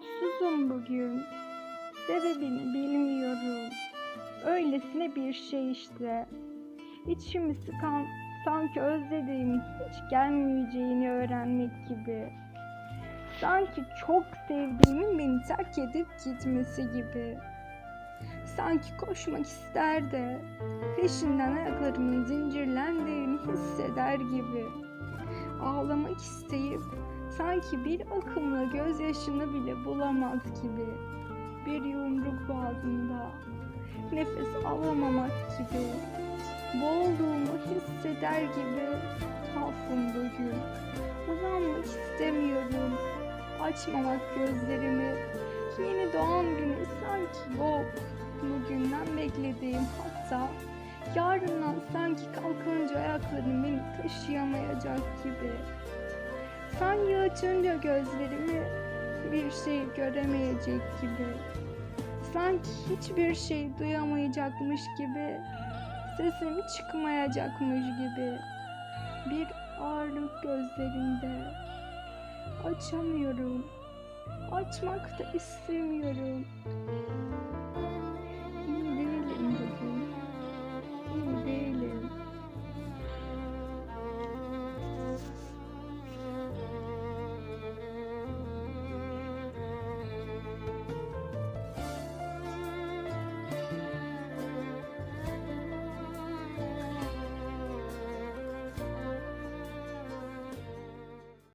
Mutsuzum bugün. Sebebini bilmiyorum. Öylesine bir şey işte. İçimi sıkan sanki özlediğimin hiç gelmeyeceğini öğrenmek gibi. Sanki çok sevdiğimin beni terk edip gitmesi gibi. Sanki koşmak ister de peşinden ayaklarımın zincirlendiğini hisseder gibi. Ağlamak isteyip sanki bir akımla gözyaşını bile bulamaz gibi. Bir yumruk boğazında nefes alamamak gibi. Boğulduğumu hisseder gibi tuhafım bugün. Uzanmak istemiyorum. Açmamak gözlerimi. Yeni doğan günü sanki yok. Bugünden beklediğim hatta yarından sanki kalkınca ayaklarım beni taşıyamayacak gibi. Sanki açınca gözlerimi bir şey göremeyecek gibi. Sanki hiçbir şey duyamayacakmış gibi. Sesim çıkmayacakmış gibi. Bir ağırlık gözlerinde. Açamıyorum. Açmak da istemiyorum.